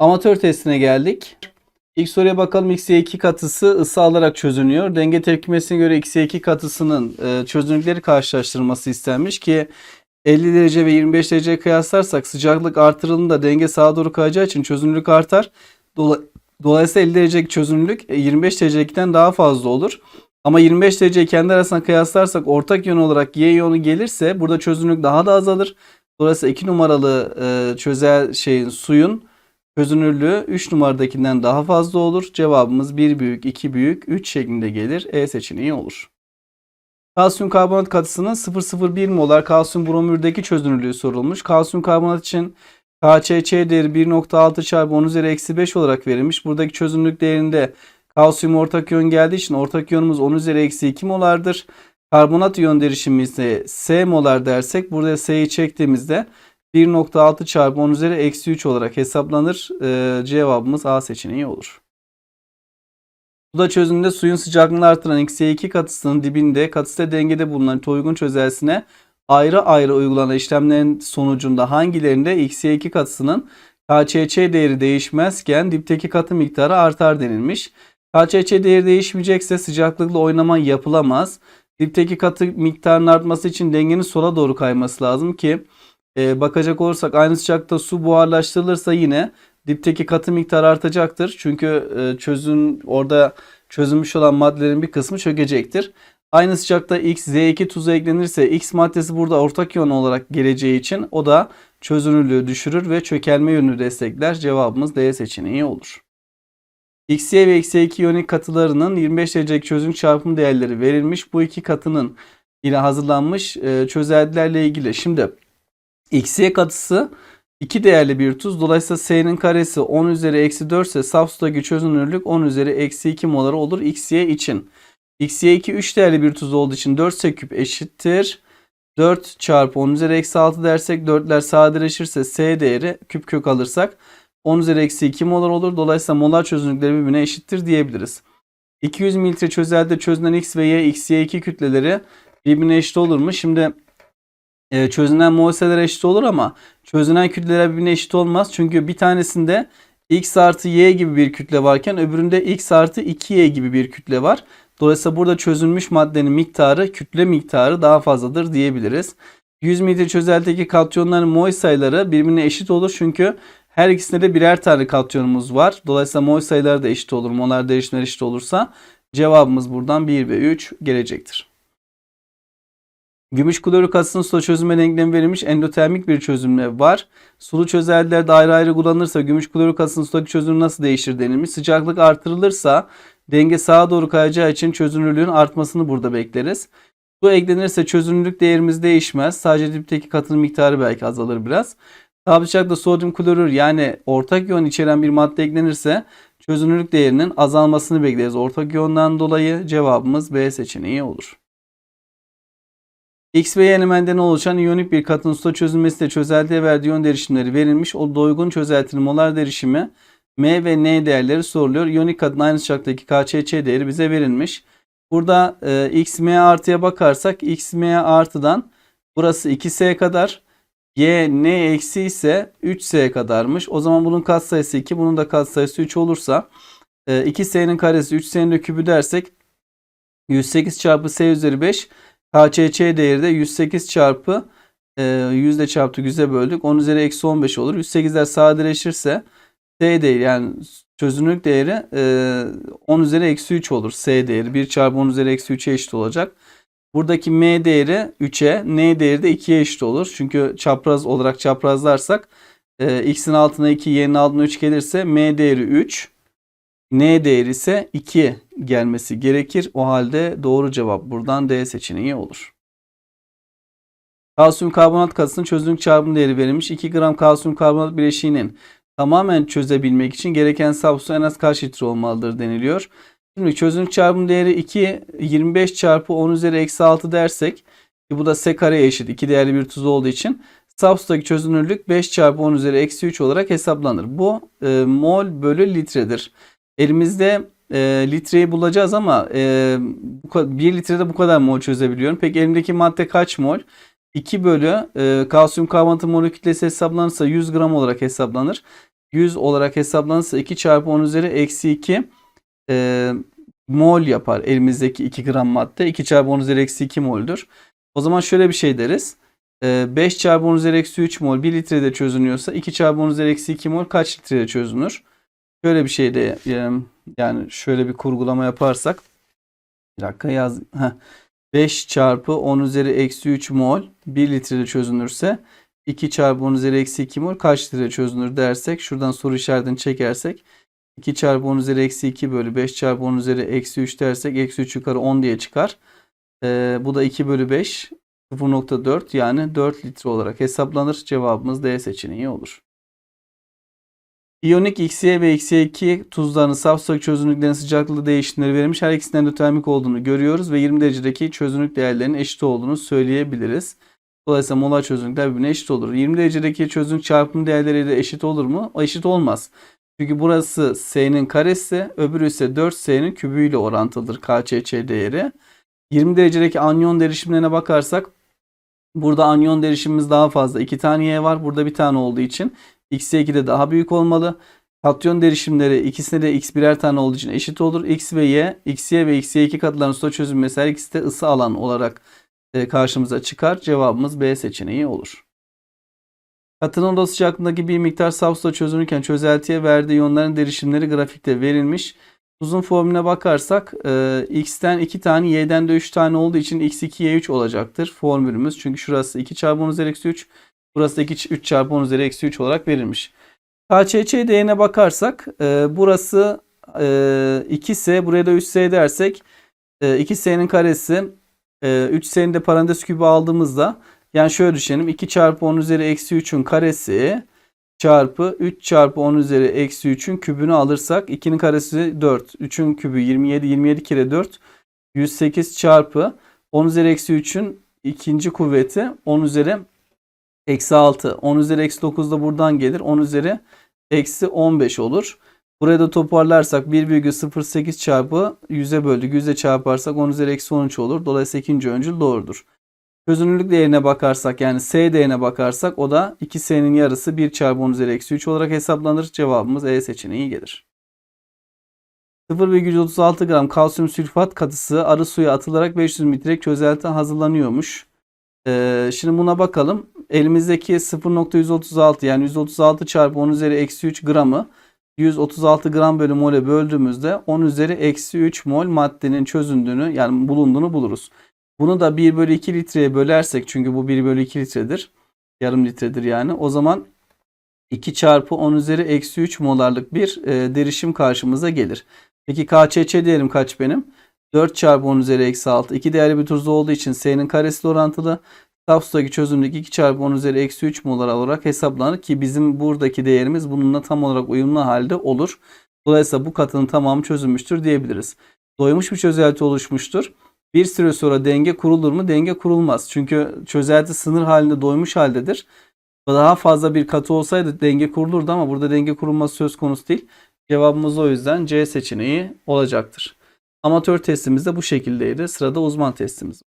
Amatör testine geldik. İlk soruya bakalım x'ye 2 katısı ısı alarak çözünüyor. Denge tepkimesine göre x'ye 2 katısının e, çözünürlükleri karşılaştırılması istenmiş ki 50 derece ve 25 dereceye kıyaslarsak sıcaklık artırıldığında denge sağa doğru kayacağı için çözünürlük artar. Dola- Dolayısıyla 50 derecelik çözünürlük e, 25 derecelikten daha fazla olur. Ama 25 dereceyi kendi arasına kıyaslarsak ortak yön olarak y yönü gelirse burada çözünürlük daha da azalır. Dolayısıyla 2 numaralı e, çözel şeyin suyun çözünürlüğü 3 numaradakinden daha fazla olur. Cevabımız 1 büyük, 2 büyük, 3 şeklinde gelir. E seçeneği olur. Kalsiyum karbonat katısının 0,01 molar kalsiyum bromürdeki çözünürlüğü sorulmuş. Kalsiyum karbonat için KÇÇ değeri 1.6 çarpı 10 üzeri eksi 5 olarak verilmiş. Buradaki çözünürlük değerinde kalsiyum ortak yön geldiği için ortak yönümüz 10 üzeri eksi 2 molardır. Karbonat iyon derişimi ise S molar dersek burada S'yi çektiğimizde 1.6 çarpı 10 üzeri eksi 3 olarak hesaplanır. Ee, cevabımız A seçeneği olur. Suda çözünürlüğünde suyun sıcaklığını artıran X2 katısının dibinde katısite dengede bulunan uygun çözelsine ayrı ayrı uygulanan işlemlerin sonucunda hangilerinde X2 katısının KÇÇ değeri değişmezken dipteki katı miktarı artar denilmiş. KÇÇ değeri değişmeyecekse sıcaklıkla oynama yapılamaz. Dipteki katı miktarının artması için dengenin sola doğru kayması lazım ki e, bakacak olursak aynı sıcakta su buharlaştırılırsa yine dipteki katı miktarı artacaktır. Çünkü e, çözün orada çözülmüş olan maddelerin bir kısmı çökecektir. Aynı sıcakta X, Z2 tuzu eklenirse X maddesi burada ortak yön olarak geleceği için o da çözünürlüğü düşürür ve çökelme yönünü destekler. Cevabımız D seçeneği olur. XY ve XY2 iyonik katılarının 25 derecelik çözünürlük çarpım değerleri verilmiş. Bu iki katının ile hazırlanmış e, çözeltilerle ilgili. Şimdi XY katısı iki değerli bir tuz. Dolayısıyla S'nin karesi 10 üzeri eksi 4 ise saf sudaki çözünürlük 10 üzeri eksi 2 molar olur XY için. XY2 3 değerli bir tuz olduğu için 4 S küp eşittir. 4 çarpı 10 üzeri eksi 6 dersek 4'ler sadeleşirse S değeri küp kök alırsak 10 üzeri eksi 2 molar olur. Dolayısıyla molar çözünürlükleri birbirine eşittir diyebiliriz. 200 mililitre çözeltide çözünen X ve Y, XY2 kütleleri birbirine eşit olur mu? Şimdi e, çözünen moleseler eşit olur ama çözünen kütleler birbirine eşit olmaz. Çünkü bir tanesinde X artı Y gibi bir kütle varken öbüründe X artı 2Y gibi bir kütle var. Dolayısıyla burada çözülmüş maddenin miktarı kütle miktarı daha fazladır diyebiliriz. 100 mililitre çözeltideki katyonların mol sayıları birbirine eşit olur çünkü her ikisinde de birer tane katyonumuz var. Dolayısıyla mol sayıları da eşit olur. Molar değişimleri eşit olursa cevabımız buradan 1 ve 3 gelecektir. Gümüş klorik asitın suda çözünme denklemi verilmiş endotermik bir çözünme var. Sulu çözeltilerde ayrı ayrı kullanılırsa gümüş klorik asitın sudaki çözünürlüğü nasıl değişir denilmiş. Sıcaklık artırılırsa denge sağa doğru kayacağı için çözünürlüğün artmasını burada bekleriz. Su eklenirse çözünürlük değerimiz değişmez. Sadece dipteki katının miktarı belki azalır biraz. Sabit sıcakta sodyum klorür yani ortak yön içeren bir madde eklenirse çözünürlük değerinin azalmasını bekleriz. Ortak yönden dolayı cevabımız B seçeneği olur. X ve Y elementinden oluşan iyonik bir katın suda çözülmesi de çözeltiye verdiği yön derişimleri verilmiş. O doygun çözeltinin molar derişimi M ve N değerleri soruluyor. İyonik katın aynı sıcaktaki KÇÇ değeri bize verilmiş. Burada e, X, M artıya bakarsak X, M artıdan burası 2S kadar. Y, N eksi ise 3S kadarmış. O zaman bunun katsayısı 2, bunun da katsayısı 3 olursa e, 2S'nin karesi 3S'nin de kübü dersek 108 çarpı S üzeri 5 KÇÇ değeri de 108 çarpı e, yüzde çarptı yüze böldük. 10 üzeri eksi 15 olur. 108'ler sadeleşirse S değeri yani çözünürlük değeri e, 10 üzeri eksi 3 olur. S değeri 1 çarpı 10 üzeri eksi 3'e eşit olacak. Buradaki M değeri 3'e, N değeri de 2'ye eşit olur. Çünkü çapraz olarak çaprazlarsak e, X'in altına 2, Y'nin altına 3 gelirse M değeri 3, N değeri ise 2 gelmesi gerekir. O halde doğru cevap buradan D seçeneği olur. Kalsiyum karbonat katısının çözünürlük çarpım değeri verilmiş. 2 gram kalsiyum karbonat bileşiğinin tamamen çözebilmek için gereken saf su en az kaç litre olmalıdır deniliyor. Şimdi çözünürlük çarpım değeri 2, 25 çarpı 10 üzeri eksi 6 dersek ki bu da S kareye eşit. 2 değerli bir tuz olduğu için saf sudaki çözünürlük 5 çarpı 10 üzeri eksi 3 olarak hesaplanır. Bu e, mol bölü litredir. Elimizde e, litreyi bulacağız ama e, 1 litrede bu kadar mol çözebiliyorum. Peki elimdeki madde kaç mol? 2 bölü e, kalsiyum karbonatı molekül kütlesi hesaplanırsa 100 gram olarak hesaplanır. 100 olarak hesaplanırsa 2 çarpı 10 üzeri eksi 2 e, mol yapar elimizdeki 2 gram madde. 2 çarpı 10 üzeri eksi 2 moldür. O zaman şöyle bir şey deriz. E, 5 çarpı 10 üzeri eksi 3 mol 1 litrede çözünüyorsa 2 çarpı 10 üzeri eksi 2 mol kaç litrede çözünür? Şöyle bir şey de e, yani şöyle bir kurgulama yaparsak bir dakika yaz. Heh. 5 çarpı 10 üzeri eksi 3 mol 1 litrede çözünürse 2 çarpı 10 üzeri eksi 2 mol kaç litre çözünür dersek şuradan soru işaretini çekersek 2 çarpı 10 üzeri eksi 2 bölü 5 çarpı 10 üzeri eksi 3 dersek eksi 3 yukarı 10 diye çıkar. Ee, bu da 2 bölü 5 0.4 yani 4 litre olarak hesaplanır. Cevabımız D seçeneği olur. İyonik XY ve XY2 tuzlarının saf sıcak çözünürlüklerin sıcaklığı değişimleri verilmiş. Her ikisinin endotermik olduğunu görüyoruz ve 20 derecedeki çözünürlük değerlerinin eşit olduğunu söyleyebiliriz. Dolayısıyla molar çözünürlükler birbirine eşit olur. 20 derecedeki çözünürlük çarpım değerleriyle eşit olur mu? Eşit olmaz. Çünkü burası S'nin karesi, öbürü ise 4S'nin kübüyle orantılıdır KÇÇ değeri. 20 derecedeki anyon derişimlerine bakarsak burada anyon derişimimiz daha fazla. 2 tane Y var. Burada bir tane olduğu için X2 de daha büyük olmalı. Katyon derişimleri ikisine de X birer tane olduğu için eşit olur. X ve Y, XY ve XY2 katıların suda çözünmesi her ikisi de ısı alan olarak e, karşımıza çıkar. Cevabımız B seçeneği olur. Katının oda sıcaklığındaki bir miktar saf suda çözünürken çözeltiye verdiği iyonların derişimleri grafikte verilmiş. Tuzun formüle bakarsak e, x'ten 2 tane y'den de 3 tane olduğu için x2 y3 olacaktır formülümüz. Çünkü şurası 2 çarpı 10 üzeri eksi 3 burası da 2, 3 çarpı 10 üzeri eksi 3 olarak verilmiş. KÇÇ değerine bakarsak e, burası e, 2S buraya da 3S dersek e, 2S'nin karesi e, 3S'nin de parantez kübü aldığımızda yani şöyle düşünelim 2 çarpı 10 üzeri eksi 3'ün karesi çarpı 3 çarpı 10 üzeri eksi 3'ün kübünü alırsak 2'nin karesi 4. 3'ün kübü 27. 27 kere 4 108 çarpı 10 üzeri eksi 3'ün ikinci kuvveti 10 üzeri eksi 6. 10 üzeri eksi 9 da buradan gelir. 10 üzeri eksi 15 olur. Buraya da toparlarsak 1,08 çarpı 100'e böldük. 100'e çarparsak 10 üzeri eksi 13 olur. Dolayısıyla ikinci öncül doğrudur. Çözünürlük değerine bakarsak yani S değerine bakarsak o da 2S'nin yarısı 1 çarpı 10 üzeri eksi 3 olarak hesaplanır. Cevabımız E seçeneği gelir. 0,36 gram kalsiyum sülfat katısı arı suya atılarak 500 mililitre çözelti hazırlanıyormuş. Ee, şimdi buna bakalım. Elimizdeki 0.136 yani 136 çarpı 10 üzeri eksi 3 gramı 136 gram bölü mole böldüğümüzde 10 üzeri eksi 3 mol maddenin çözündüğünü yani bulunduğunu buluruz. Bunu da 1 bölü 2 litreye bölersek çünkü bu 1 bölü 2 litredir. Yarım litredir yani. O zaman 2 çarpı 10 üzeri eksi 3 molarlık bir e, derişim karşımıza gelir. Peki KÇÇ değerim kaç benim? 4 çarpı 10 üzeri eksi 6. İki değerli bir tuzlu olduğu için S'nin karesiyle orantılı. Sudaki çözünürlük 2 çarpı 10 üzeri eksi 3 molar olarak hesaplanır ki bizim buradaki değerimiz bununla tam olarak uyumlu halde olur. Dolayısıyla bu katının tamamı çözülmüştür diyebiliriz. Doymuş bir çözelti oluşmuştur. Bir süre sonra denge kurulur mu? Denge kurulmaz. Çünkü çözelti sınır halinde doymuş haldedir. Daha fazla bir katı olsaydı denge kurulurdu ama burada denge kurulması söz konusu değil. Cevabımız o yüzden C seçeneği olacaktır. Amatör testimiz de bu şekildeydi. Sırada uzman testimiz.